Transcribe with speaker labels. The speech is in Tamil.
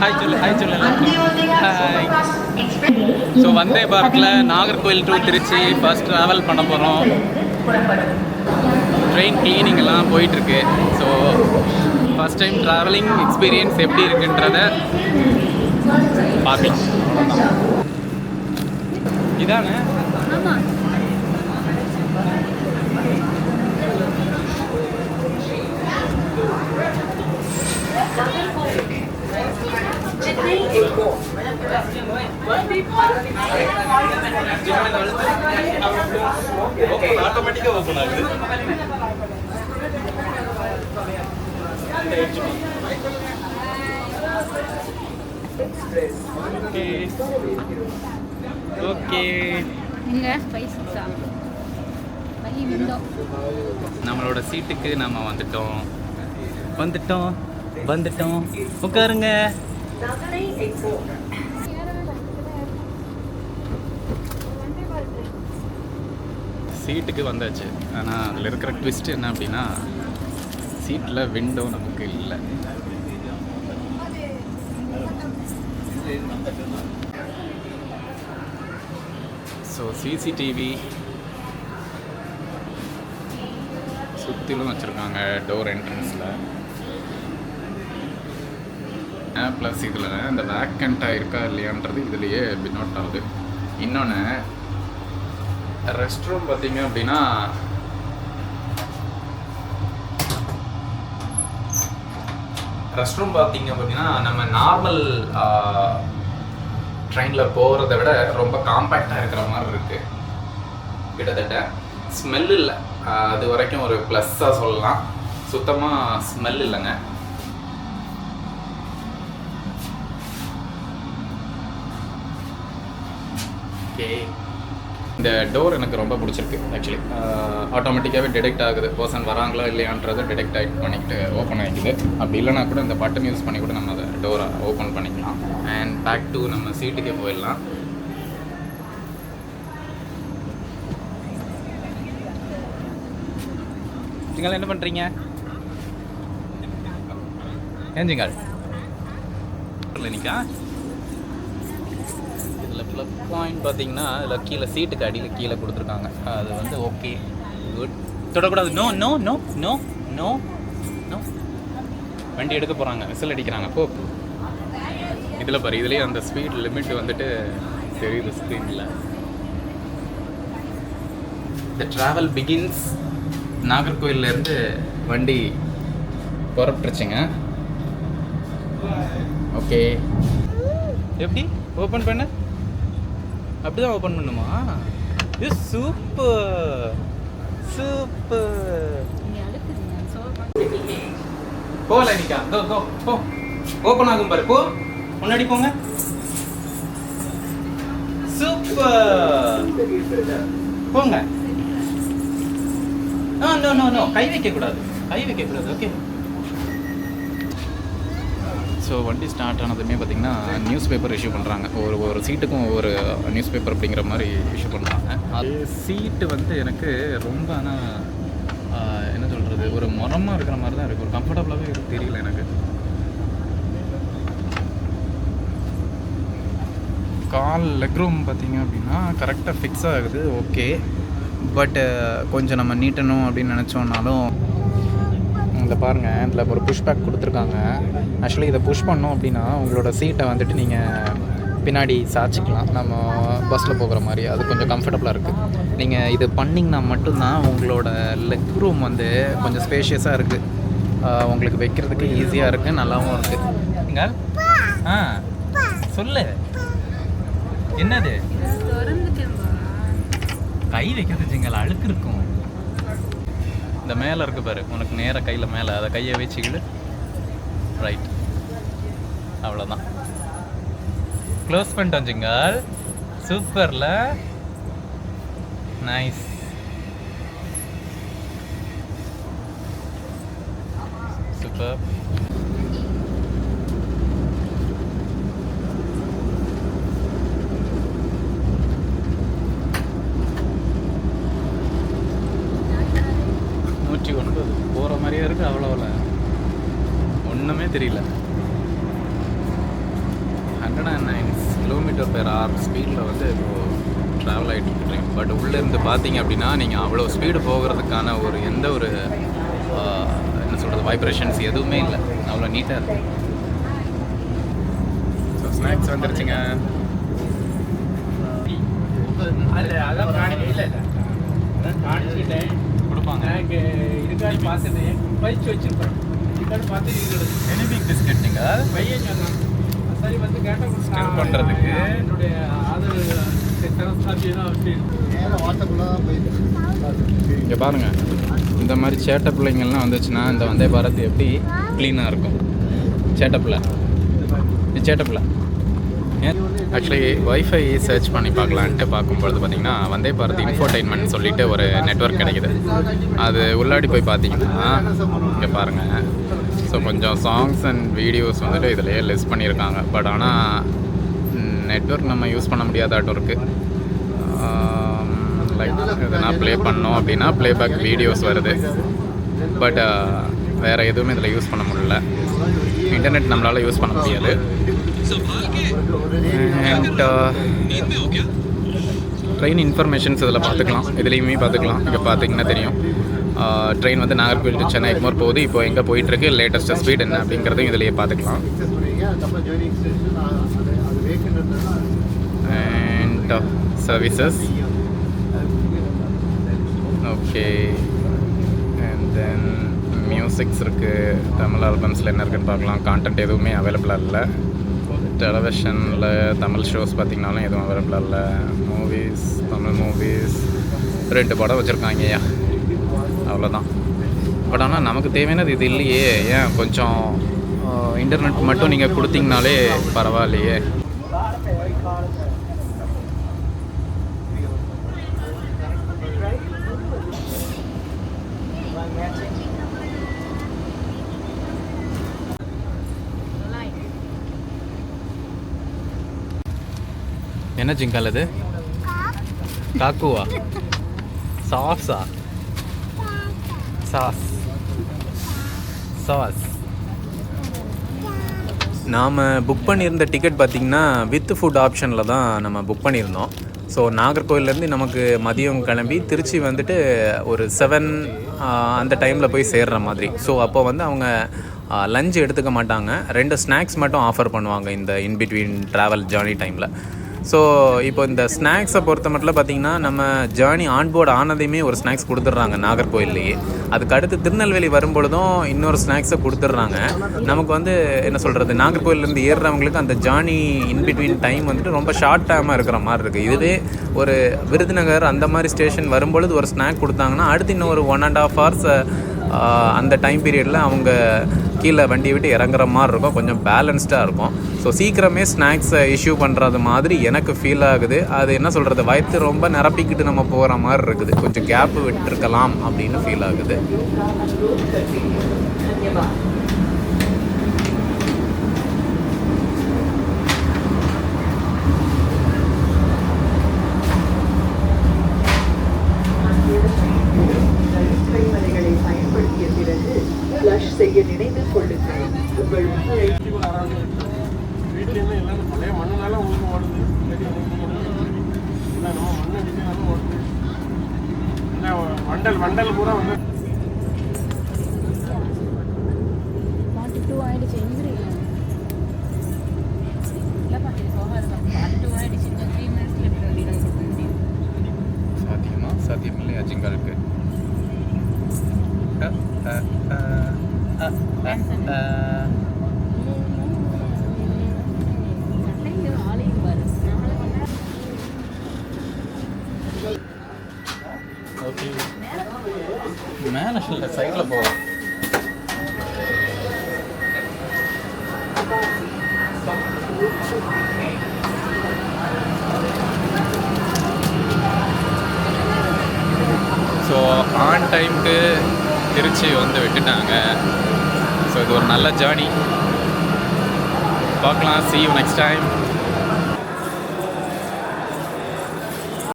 Speaker 1: ஹாய் சொல்லு ஹாய் சொல்லு hi so Vande பாரத்தில் Nagercoil to Trichy bus travel பண்ண போகிறோம் ட்ரெயின் கிளீனிங் எல்லாம் போயிட்டுருக்கு. So first time travelling experience எப்படி இருக்குன்றத பார்க்கலாம். இதானே?
Speaker 2: ஆமாம்
Speaker 1: ஆட்டோமேட்டிக்காக ஓப்பன் ஆகுது ஓகே நம்மளோட சீட்டுக்கு நம்ம வந்துட்டோம். வந்துட்டோம். வந்துட்டோம். உட்காருங்க. சீட்டுக்கு வந்தாச்சு. ஆனால் அதில் இருக்கிற ட்விஸ்ட் என்ன அப்படின்னா சீட்டில் விண்டோ நமக்கு இல்லை. ஸோ சிசிடிவி சுற்றிலும் வச்சுருக்காங்க டோர் என்ட்ரன்ஸில் ப்ளஸ் இதில் இந்த வேக்கண்ட்டாக இருக்கா இல்லையான்றது இதுலேயே பின்னோட் ஆகுது. இன்னொன்று ரெஸ்ட் ரூம் பார்த்தீங்க அப்படின்னா ரெஸ்ட் ரூம் பார்த்தீங்க அப்படின்னா நம்ம நார்மல் ட்ரெயினில் போகிறத விட ரொம்ப காம்பேக்டாக இருக்கிற மாதிரி இருக்குது கிட்டத்தட்ட ஸ்மெல் இல்லை. அது வரைக்கும் ஒரு ப்ளஸ்ஸாக சொல்லலாம். சுத்தமாக ஸ்மெல் இல்லைங்க. ஓகே இந்த டோர் எனக்கு ரொம்ப பிடிச்சிருக்கு ஆக்சுவலி ஆட்டோமேட்டிக்காகவே டிடெக்ட் ஆகுது. பர்சன் வராங்களா இல்லையான்றதை டிடெக்ட் ஆகி பண்ணிக்கிட்டு ஓப்பன் ஆகிக்குது. அப்படி இல்லைனா கூட இந்த பட்டன் யூஸ் பண்ணி கூட நம்ம அதை டோரை ஓப்பன் பண்ணிக்கலாம். அண்ட் பேக் டு நம்ம சீட்டுக்கே போயிடலாம். நீங்கள் என்ன பண்ணுறீங்க ஏஞ்சிங்கால் நிற்கா ப்ளக் பாயிண்ட் பார்த்தீங்கன்னா இதில் கீழே சீட்டுக்கு அடியில் கீழே கொடுத்துருக்காங்க. அது வந்து ஓகே குட் தொடக்கூடாது. No no no no no no வண்டி எடுக்க போகிறாங்க விசில் அடிக்கிறாங்க. போ. இதில் பாரு இதுலேயே அந்த ஸ்பீட் லிமிட் வந்துட்டு தெரியுது ஸ்க்ரீனில் த ட்ராவல் பிகின்ஸ் நாகர்கோயிலேருந்து வண்டி புறப்பட்டுருச்சுங்க. ஓகே எப்படி? ஓப்பன் பண்ண. அப்படிதான் ஓப்பன் பண்ணுமா? இது
Speaker 2: அடுக்குதுங்க சோறு
Speaker 1: போல நிக்கா. கோ கோ போ. ஓப்பன் ஆகும் பாரு போ. முன்னாடி போங்க. சூப்பர் போங்க. ஆ நோ நோ நோ கை வைக்க கூடாது கை வைக்க கூடாது ஓகே ஸோ வண்டி ஸ்டார்ட் ஆனதுமே பார்த்தீங்கன்னா நியூஸ் பேப்பர் இஷ்யூ பண்ணுறாங்க ஒரு ஒரு சீட்டுக்கும் ஒவ்வொரு நியூஸ் பேப்பர் அப்படிங்கிற மாதிரி இஷ்யூ பண்ணுறாங்க அது சீட்டு வந்து எனக்கு ரொம்ப ஆனால் என்ன சொல்கிறது ஒரு முரமாக இருக்கிற மாதிரி தான் இருக்குது ஒரு கம்ஃபர்டபுளாகவே எனக்கு தெரியல எனக்கு. கால் லெக் ரூம் பார்த்தீங்க அப்படின்னா கரெக்டாக ஃபிக்ஸ் ஆகுது. ஓகே பட்டு கொஞ்சம் நம்ம நீட்டணும் அப்படின்னு நினச்சோன்னாலும் இதில் பாருங்கள் இதில் ஒரு புஷ் பேக் கொடுத்துருக்காங்க. ஆக்சுவலி இதை புஷ் பண்ணோம் அப்படின்னா உங்களோட சீட்டை வந்துட்டு நீங்கள் பின்னாடி சாய்ச்சிக்கலாம் நம்ம பஸ்ஸில் போகிற மாதிரி. அது கொஞ்சம் கம்ஃபர்டபுளாக இருக்குது நீங்கள் இது பண்ணிங்கன்னா மட்டும்தான் உங்களோட லெக் ரூம் வந்து கொஞ்சம் ஸ்பேஷியஸாக இருக்குது உங்களுக்கு வைக்கிறதுக்கு ஈஸியாக இருக்குது நல்லாவும் இருக்குது ஆ சொல்லு. என்னது? கை வைக்கிறது ஜிங்கல் அழுக்கு இருக்கும். இந்த மேலே இருக்கு பாரு. உனக்கு நேராக கையில் மேலே. அதை கையை வச்சுக்கிட்டு ரைட் அவ்வளோதான் க்ளோஸ் பண்ணிட்டோம் ஜிங்கல் சூப்பர்ல நைஸ் சூப்பர் சொல்கிறது போகிற மாதிரியே இருக்கு அவ்வளோவில். ஒன்றுமே தெரியல. Hundred and nine kilometre per hour ஸ்பீடில் வந்து இப்போது ட்ராவல் ஆகிட்டு இருக்கேன் பட் உள்ளேருந்து பார்த்தீங்க அப்படின்னா நீங்கள் அவ்வளோ ஸ்பீடு போகிறதுக்கான ஒரு எந்த ஒரு என்ன சொல்கிறது வைப்ரேஷன்ஸ் எதுவுமே இல்லை. அவ்வளோ நீட்டாக இருக்குது ஸோ ஸ்நாக்ஸ் வந்துருச்சுங்க.
Speaker 3: அல்ல அதான் காணி இல்லை. காணிச்சிட்டேன்.
Speaker 1: கொடுப்பாங்க.
Speaker 3: எனக்கு இருக்கான்னு பார்த்துட்டேன் பயிற்சி வச்சிருப்பேன் இருக்கான்னு பார்த்து இருக்கிறது
Speaker 1: எனிபிக் பிஸ்கட் நீங்கள்
Speaker 3: பையன் சொன்னான்? சரி வந்து கேட்டேன்
Speaker 1: Scan பண்றதுக்கு.
Speaker 3: என்னுடைய ஆதரவு
Speaker 1: இங்கே பாருங்கள் இந்த மாதிரி சேட்டை பிள்ளைங்கள்லாம் வந்துச்சுன்னா இந்த வந்தே பாரத் எப்படி க்ளீனாக இருக்கும்? சேட்டை பிள்ளை. இது சேட்டை பிள்ளை. ஆக்சுவலி ஒய்ஃபை சர்ச் பண்ணி பார்க்கலான்ட்டு பார்க்கும்பொழுது பார்த்தீங்கன்னா வந்தே பாரத் இன்ஃபோர்டைன்மெண்ட் சொல்லிட்டு ஒரு நெட்வொர்க் கிடைக்குது. அது உள்ளாடி போய் பார்த்தீங்கன்னா இங்கே பாருங்கள் ஸோ கொஞ்சம் சாங்ஸ் அண்ட் வீடியோஸ் வந்துட்டு இதிலேயே லெஸ் பண்ணியிருக்காங்க. பட் ஆனால் நெட்வொர்க் நம்ம யூஸ் பண்ண முடியாத ஆட்டம் இருக்குது லைக் எதனா ப்ளே பண்ணோம் அப்படின்னா ப்ளேபேக் வீடியோஸ் வருது. பட் வேறு எதுவுமே இதில் யூஸ் பண்ண முடியல. இன்டர்நெட் நம்மளால் யூஸ் பண்ண முடியாது. அண்ட் ட்ரெயின் இன்ஃபர்மேஷன்ஸ் இதில் பார்த்துக்கலாம். இதுலேயுமே பார்த்துக்கலாம். இங்கே பார்த்தீங்கன்னா தெரியும். Uh, ட்ரெயின் வந்து நாகர்கோவில் டு சென்னை எக்மோர் போகுது. இப்போ எங்கே போயிட்டுருக்கு? லேட்டஸ்ட் ஸ்பீட் என்ன அப்படிங்கிறதையும் இதிலேயே பார்த்துக்கலாம். And services okay and then musics இருக்குது தமிழ் ஆல்பம்ஸில் என்ன இருக்குன்னு பார்க்கலாம். கான்டென்ட் எதுவுமே அவைலபிளாக இல்லை. டெலிவிஷனில் தமிழ் ஷோஸ் பார்த்திங்கனாலும் எதுவும் அவைலபிளாக இல்லை. மூவிஸ் தமிழ் மூவிஸ் ரெண்டு படம் வச்சுருக்காங்க ஐயா. அவ்வளோதான் பட் ஆனால் நமக்கு தேவையானது இது இல்லையே. ஏன்? கொஞ்சம் இன்டர்நெட் மட்டும் நீங்கள் கொடுத்தீங்கனாலே பரவாயில்லையே. என்ன ஜிங்கால் அது காக்குவா? சாஸா? சாஸ். சாஸ். நாம் புக் பண்ணியிருந்த டிக்கெட் பார்த்திங்கன்னா வித் ஃபுட் ஆப்ஷனில் தான் நம்ம புக் பண்ணியிருந்தோம். ஸோ நாகர்கோவிலேருந்து நமக்கு மதியம் கிளம்பி திருச்சி வந்துட்டு ஒரு செவன் அந்த டைமில் போய் சேர்ற மாதிரி. ஸோ அப்போ வந்து அவங்க லஞ்ச் எடுத்துக்க மாட்டாங்க. ரெண்டு ஸ்நாக்ஸ் மட்டும் ஆஃபர் பண்ணுவாங்க இந்த இன்பிட்வீன் ட்ராவல் ஜேர்னி டைமில் ஸோ இப்போ இந்த ஸ்நாக்ஸை பொறுத்த மட்டும் பார்த்தீங்கன்னா நம்ம ஜேர்னி ஆன்போர்டு ஆனதையுமே ஒரு ஸ்நாக்ஸ் கொடுத்துட்றாங்க நாகர்கோயில்லையே. அதுக்கு அடுத்து திருநெல்வேலி வரும்பொழுதும் இன்னொரு ஸ்நாக்ஸை கொடுத்துட்றாங்க. நமக்கு வந்து என்ன சொல்கிறது நாகர்கோயிலேருந்து ஏறுறவங்களுக்கு அந்த ஜேர்னி இன்பிட்வீன் டைம் வந்துட்டு ரொம்ப ஷார்ட் டைமாக இருக்கிற மாதிரி இருக்குது இதுவே ஒரு விருதுநகர் அந்த மாதிரி ஸ்டேஷன் வரும்பொழுது ஒரு ஸ்நாக் கொடுத்தாங்கன்னா அடுத்து இன்னும் ஒரு ஒன் அண்ட் ஆஃப் ஹவர்ஸ் அந்த டைம் பீரியடில் அவங்க கீழே வண்டியை விட்டு இறங்குற மாதிரி இருக்கும். கொஞ்சம் பேலன்ஸ்டாக இருக்கும். ஸோ சீக்கிரமே ஸ்நாக்ஸை இஷ்யூ பண்ணுறது மாதிரி எனக்கு ஃபீல் ஆகுது. அது என்ன சொல்கிறது வயிற்று ரொம்ப நிரப்பிக்கிட்டு நம்ம போகிற மாதிரி இருக்குது. கொஞ்சம் கேப்பு விட்டுருக்கலாம் அப்படின்னு ஃபீல் ஆகுது.
Speaker 3: வண்டல் வண்டல் பூரா வந்து
Speaker 1: இல்லை சைடில் போவோம் ஸோ ஆன் டைமுக்கு திருச்சி வந்து விட்டுட்டாங்க. ஸோ இது ஒரு நல்ல ஜேர்னி பார்க்கலாம். C you next time